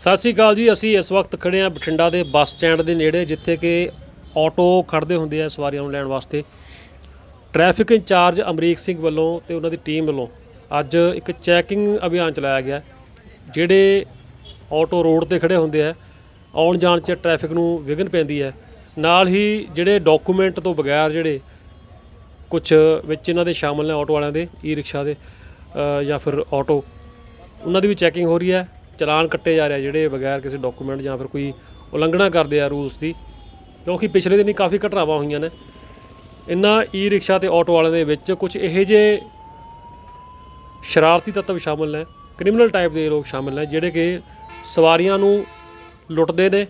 ਸਤਿ ਸ਼੍ਰੀ ਅਕਾਲ ਜੀ, ਅਸੀਂ ਇਸ ਵਕਤ ਖੜੇ ਹਾਂ ਬਠਿੰਡਾ ਦੇ ਬੱਸ ਸਟੈਂਡ ਦੇ ਨੇੜੇ, ਜਿੱਥੇ ਕਿ ਆਟੋ ਖੜਦੇ ਹੁੰਦੇ ਆ ਸਵਾਰੀਆਂ ਨੂੰ ਲੈਣ ਵਾਸਤੇ। ਟ੍ਰੈਫਿਕ ਇੰਚਾਰਜ ਅਮਰੀਕ ਸਿੰਘ ਵੱਲੋਂ ਤੇ ਉਹਨਾਂ ਦੀ ਟੀਮ ਵੱਲੋਂ ਅੱਜ ਇੱਕ ਚੈਕਿੰਗ ਅਭਿਆਨ ਚਲਾਇਆ ਗਿਆ, ਜਿਹੜੇ ਆਟੋ ਰੋਡ ਤੇ ਖੜੇ ਹੁੰਦੇ ਆ, ਆਉਣ ਜਾਣ 'ਚ ਟ੍ਰੈਫਿਕ ਨੂੰ ਵਿਘਨ ਪੈਂਦੀ ਹੈ। ਨਾਲ ਹੀ ਜਿਹੜੇ ਡਾਕੂਮੈਂਟ ਤੋਂ ਬਗੈਰ ਜਿਹੜੇ ਕੁਝ ਵਿੱਚ ਇਹਨਾਂ ਦੇ ਸ਼ਾਮਲ ਨੇ ਆਟੋ ਵਾਲਿਆਂ ਦੇ ਈ ਰਿਕਸ਼ਾ ਦੇ ਜਾਂ ਫਿਰ ਆਟੋ, ਉਹਨਾਂ ਦੀ ਵੀ ਚੈਕਿੰਗ ਹੋ ਰਹੀ ਹੈ। ਚਲਾਨ ਕੱਟੇ ਜਾ ਰਹੇ ਆ ਜਿਹੜੇ ਬਗੈਰ ਕਿਸੇ ਡਾਕੂਮੈਂਟ ਜਾਂ ਫਿਰ ਕੋਈ ਉਲੰਘਣਾ ਕਰਦੇ ਆ ਰੂਲਸ ਦੀ, ਕਿਉਂਕਿ ਪਿਛਲੇ ਦਿਨੀ ਕਾਫੀ ਘਟਨਾਵਾਂ ਹੋਈਆਂ ਨੇ। ਇਨ੍ਹਾਂ ਈ ਰਿਕਸ਼ਾ ਤੇ ਆਟੋ ਵਾਲਿਆਂ ਦੇ ਵਿੱਚ ਕੁਝ ਇਹੋ ਜਿਹੇ ਸ਼ਰਾਰਤੀ ਤੱਤਵ ਸ਼ਾਮਲ ਨੇ ਕ੍ਰਿਮੀਨਲ ਟਾਈਪ ਦੇ ਲੋਕ ਸ਼ਾਮਲ ਨੇ, ਜਿਹੜੇ ਕਿ ਸਵਾਰੀਆਂ ਨੂੰ ਲੁੱਟਦੇ ਨੇ,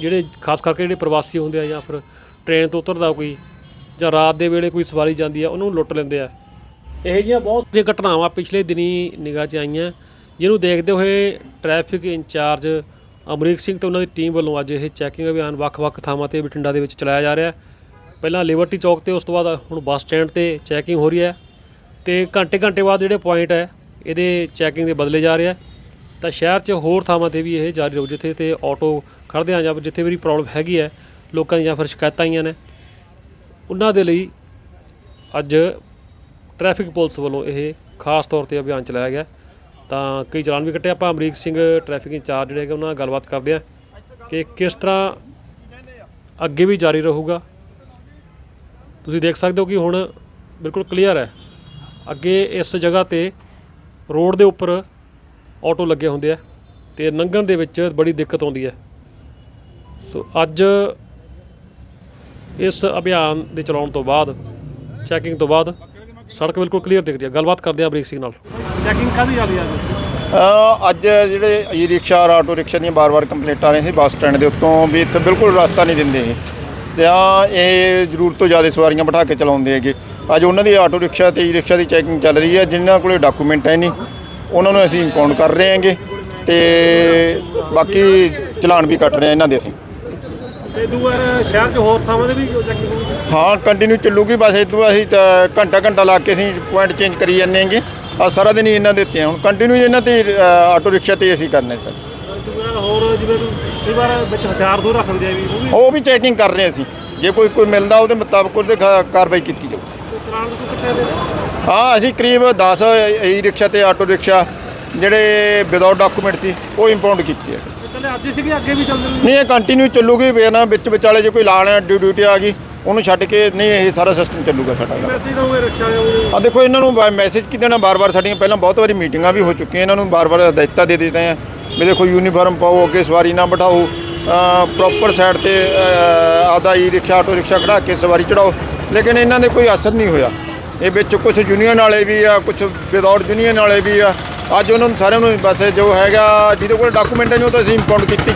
ਜਿਹੜੇ ਖਾਸ ਕਰਕੇ ਜਿਹੜੇ ਪ੍ਰਵਾਸੀ ਹੁੰਦੇ ਆ ਜਾਂ ਫਿਰ ਟ੍ਰੇਨ ਤੋਂ ਉਤਰਦਾ ਕੋਈ ਜਾਂ ਰਾਤ ਦੇ ਵੇਲੇ ਕੋਈ ਸਵਾਰੀ ਜਾਂਦੀ ਆ, ਉਹਨੂੰ ਲੁੱਟ ਲੈਂਦੇ ਆ। ਇਹੋ ਜਿਹੀਆਂ ਬਹੁਤ ਸਾਰੀਆਂ ਘਟਨਾਵਾਂ ਪਿਛਲੇ ਦਿਨੀ ਨਿਗਾਹ 'ਚ ਆਈਆਂ। ਜਿਹਨੂੰ ਦੇਖਦੇ ਹੋਏ ਟ੍ਰੈਫਿਕ ਇੰਚਾਰਜ ਅਮਰੀਕ ਸਿੰਘ ਤੇ ਉਹਨਾਂ ਦੀ ਟੀਮ ਵੱਲੋਂ ਅੱਜ ਇਹ ਚੈਕਿੰਗ ਅਭਿਆਨ ਵੱਖ-ਵੱਖ ਥਾਵਾਂ ਤੇ ਬਠਿੰਡਾ ਦੇ ਵਿੱਚ ਚਲਾਇਆ ਜਾ ਰਿਹਾ ਪਹਿਲਾਂ ਲਿਬਰਟੀ ਚੌਕ ਤੇ ਉਸ ਤੋਂ ਬਾਅਦ ਹੁਣ ਬੱਸ ਸਟੈਂਡ ਤੇ ਚੈਕਿੰਗ ਹੋ ਰਹੀ ਹੈ ਤੇ ਘੰਟੇ ਘੰਟੇ ਬਾਅਦ ਜਿਹੜੇ ਪੁਆਇੰਟ ਹੈ, ਇਹਦੇ ਚੈਕਿੰਗ ਦੇ ਬਦਲੇ ਜਾ ਰਿਹਾ ਤਾਂ ਸ਼ਹਿਰ 'ਚ ਹੋਰ ਥਾਵਾਂ ਤੇ ਵੀ ਇਹ ਜਾਰੀ ਰਹੂ, ਜਿੱਥੇ ਤੇ ਆਟੋ ਖੜਦੇ ਆ ਜਾਂ ਜਿੱਥੇ ਵੀ ਪ੍ਰੋਬਲਮ ਹੈਗੀ ਹੈ, ਲੋਕਾਂ ਦੀਆਂ ਫਿਰ ਸ਼ਿਕਾਇਤਾਂ ਆਈਆਂ ਨੇ। ਉਹਨਾਂ ਦੇ ਲਈ ਅੱਜ ਟ੍ਰੈਫਿਕ ਪੁਲਿਸ ਵੱਲੋਂ ਇਹ ਖਾਸ ਤੌਰ ਤੇ ਅਭਿਆਨ ਚਲਾਇਆ ਗਿਆ। ਤਾਂ ਕਈ ਚਲਾਨ ਵੀ ਕੱਟੇ। ਆਪਾਂ ਅਮਰੀਕ ਸਿੰਘ ਟ੍ਰੈਫਿਕ ਇੰਚਾਰਜ ਜਿਹੜੇ ਹੈਗੇ, ਉਹਨਾਂ ਨਾਲ ਗੱਲਬਾਤ ਕਰਦੇ ਆ ਕਿ ਕਿਸ ਤਰ੍ਹਾਂ ਅੱਗੇ ਵੀ ਜਾਰੀ ਰਹੂਗਾ। ਤੁਸੀਂ ਦੇਖ ਸਕਦੇ ਹੋ ਕਿ ਹੁਣ ਬਿਲਕੁਲ ਕਲੀਅਰ ਹੈ। ਅੱਗੇ ਇਸ ਜਗ੍ਹਾ ਤੇ ਰੋਡ ਦੇ ਉੱਪਰ ਆਟੋ ਲੱਗੇ ਹੁੰਦੇ ਆ ਤੇ ਲੰਘਣ ਦੇ ਵਿੱਚ ਬੜੀ ਦਿੱਕਤ ਆਉਂਦੀ ਹੈ। ਸੋ ਅੱਜ ਇਸ ਅਭਿਆਨ ਦੇ ਚਲਾਉਣ ਤੋਂ ਬਾਅਦ ਚੈਕਿੰਗ ਤੋਂ ਬਾਅਦ ਸੜਕ ਬਿਲਕੁਲ ਕਲੀਅਰ ਦਿਖ ਰਹੀ ਹੈ ਗੱਲਬਾਤ ਕਰਦੇ ਆ ਬ੍ਰੇਕ ਸਿੰਘ ਨਾਲ। ਚੈਕਿੰਗ ਕਾਦੀ ਚੱਲ ਹੈ ਅ, ਅੱਜ ਜਿਹੜੇ ਈ ਰਿਕਸ਼ਾ ਔਰ ਆਟੋ ਰਿਕਸ਼ਾ ਦੀਆਂ ਬਾਰ-ਬਾਰ ਕੰਪਲੇਂਟਾਂ ਆ ਰਹੀਆਂ ਸੀ ਬੱਸ ਸਟੈਂਡ ਦੇ ਉੱਤੋਂ ਵੀ ਇੱਥੇ ਬਿਲਕੁਲ ਰਸਤਾ ਨਹੀਂ ਦਿੰਦੇ ਇਹ। ਤੇ ਆ ਇਹ ਜ਼ਰੂਰਤ ਤੋਂ ਜ਼ਿਆਦਾ ਸਵਾਰੀਆਂ ਬਿਠਾ ਕੇ ਚਲਾਉਂਦੇ ਹੈਗੇ। ਅੱਜ ਉਹਨਾਂ ਦੀ ਆਟੋ ਰਿਕਸ਼ਾ ਤੇ ਈ ਰਿਕਸ਼ਾ ਦੀ ਚੈਕਿੰਗ ਚੱਲ ਰਹੀ ਹੈ। ਜਿਨ੍ਹਾਂ ਕੋਲੇ ਡਾਕੂਮੈਂਟ ਹੈ ਨਹੀਂ ਉਹਨਾਂ ਨੂੰ ਅਸੀਂ ਇੰਪਾਊਂਡ ਕਰ ਰਹੇ ਹਾਂਗੇ। ਤੇ ਬਾਕੀ ਚਲਾਨ ਵੀ ਕੱਟ ਰਹੇ ਹਾਂ ਇਹਨਾਂ ਦੇ ਅਸੀਂ। ਤੇ ਦੂਰ ਸ਼ਹਿਰ 'ਚ ਹੋਰ ਥਾਵਾਂ ਦੇ ਵੀ ਚੈਕਿੰਗ ਹੋਊਗੀ ਹਾਂ ਕੰਟੀਨਿਊ ਚੱਲੂਗੀ। ਬਸ ਇਦੋਂ ਅਸੀਂ ਤਾਂ ਘੰਟਾ ਘੰਟਾ ਲਾ ਕੇ ਅਸੀਂ ਪੁਆਇੰਟ ਚੇਂਜ ਕਰੀ ਜਾਂਦੇ ਹਾਂਗੇ। ਆ ਸਾਰਾ ਦਿਨ ਹੀ ਇਹਨਾਂ ਦੇ ਉੱਤੇ ਆ। ਹੁਣ ਕੰਟੀਨਿਊ ਇਹਨਾਂ ਤੇ ਅ, ਆਟੋ ਰਿਕਸ਼ਾ ਤੇ ਅਸੀਂ ਕਰਨੇ ਸਰ। ਦੂਰ ਹੋਰ ਜਿਵੇਂ ਕਈ ਵਾਰ ਵਿੱਚ ਹਥਿਆਰ ਦੂਰ ਰੱਖ ਦਿੰਦੇ ਆ ਵੀ ਉਹ ਵੀ ਉਹ ਵੀ ਚੈਕਿੰਗ ਕਰ ਰਹੇ ਅਸੀਂ। ਜੇ ਕੋਈ ਕੋਈ ਮਿਲਦਾ ਉਹਦੇ ਮੁਤਾਬਕ ਉਹਦੇ ਖਾ- ਕਾਰਵਾਈ ਕੀਤੀ ਜਾਊ। ਚਲਾਨ ਤੋਂ ਕੱਟੇ ਦੇ ਹਾਂ? ਅਸੀਂ ਕਰੀਬ 10 ਈ ਰਿਕਸ਼ਾ ਤੇ ਆਟੋ ਰਿਕਸ਼ਾ ਜਿਹੜੇ ਵਿਦਆਊਟ ਡਾਕੂਮੈਂਟ ਸੀ ਉਹ ਇੰਪਾਊਂਡ ਕੀਤੇ ਆ। ਪਹਿਲੇ ਅੱਜ ਸੀਗੀ ਅੱਗੇ ਵੀ ਚੱਲਦੇ ਨਹੀਂ ਇਹ ਕੰਟੀਨਿਊ ਚੱਲੂਗੀ ਵੀ ਨਾ ਵਿੱਚ ਵਿਚਾਲੇ ਜੇ ਕੋਈ ਲਾਣ ਡਿਊਟੀ ਆ ਗਈ ਉਹਨੂੰ ਛੱਡ ਕੇ ਨਹੀਂ ਇਹ ਸਾਰਾ ਸਿਸਟਮ ਚੱਲੂਗਾ ਸਾਡਾ। ਮੈਸੇਜ ਰਿਕਸ਼ਾ ਵਾਲਿਆਂ ਨੂੰ ਆ ਦੇਖੋ ਇਹਨਾਂ ਨੂੰ ਮੈਸੇਜ ਕੀ ਦੇਣਾ? ਬਾਰ-ਬਾਰ ਸਾਡੀਆਂ ਪਹਿਲਾਂ ਬਹੁਤ ਵਾਰੀ ਮੀਟਿੰਗਾਂ ਵੀ ਹੋ ਚੁੱਕੀਆਂ ਇਹਨਾਂ ਨੂੰ ਬਾਰ-ਬਾਰ ਹਦਾਇਤਾਂ ਦੇ ਦਿੱਤੇ ਆ। ਵੀ ਦੇਖੋ ਯੂਨੀਫਾਰਮ ਪਾਓ ਅੱਗੇ ਸਵਾਰੀ ਨਾ ਬਿਠਾਓ ਪ੍ਰੋਪਰ ਸਾਈਡ ਤੇ ਅ, ਆਪਦਾ ਈ ਰਿਕਸ਼ਾ ਆਟੋ ਰਿਕਸ਼ਾ ਖੜਾ ਕੇ ਸਵਾਰੀ ਚੜਾਓ। ਲੇਕਿਨ ਇਹਨਾਂ ਦੇ ਕੋਈ ਅਸਰ ਨਹੀਂ ਹੋਇਆ। ਇਹ ਵਿੱਚ ਕੁਝ ਯੂਨੀਅਨ ਵਾਲੇ ਵੀ ਆ ਕੁਝ ਵਿਦਆਊਟ ਯੂਨੀਅਨ ਵਾਲੇ ਵੀ ਆ। ਅੱਜ ਉਹਨਾਂ ਨੂੰ ਸਾਰਿਆਂ ਨੂੰ ਬਸ ਜੋ ਹੈਗਾ ਜਿਹਦੇ ਕੋਲ ਡਾਕੂਮੈਂਟ ਹੈ ਉਹ ਤਾਂ ਅਸੀਂ ਇੰਪਾਊਂਡ ਕੀਤੀ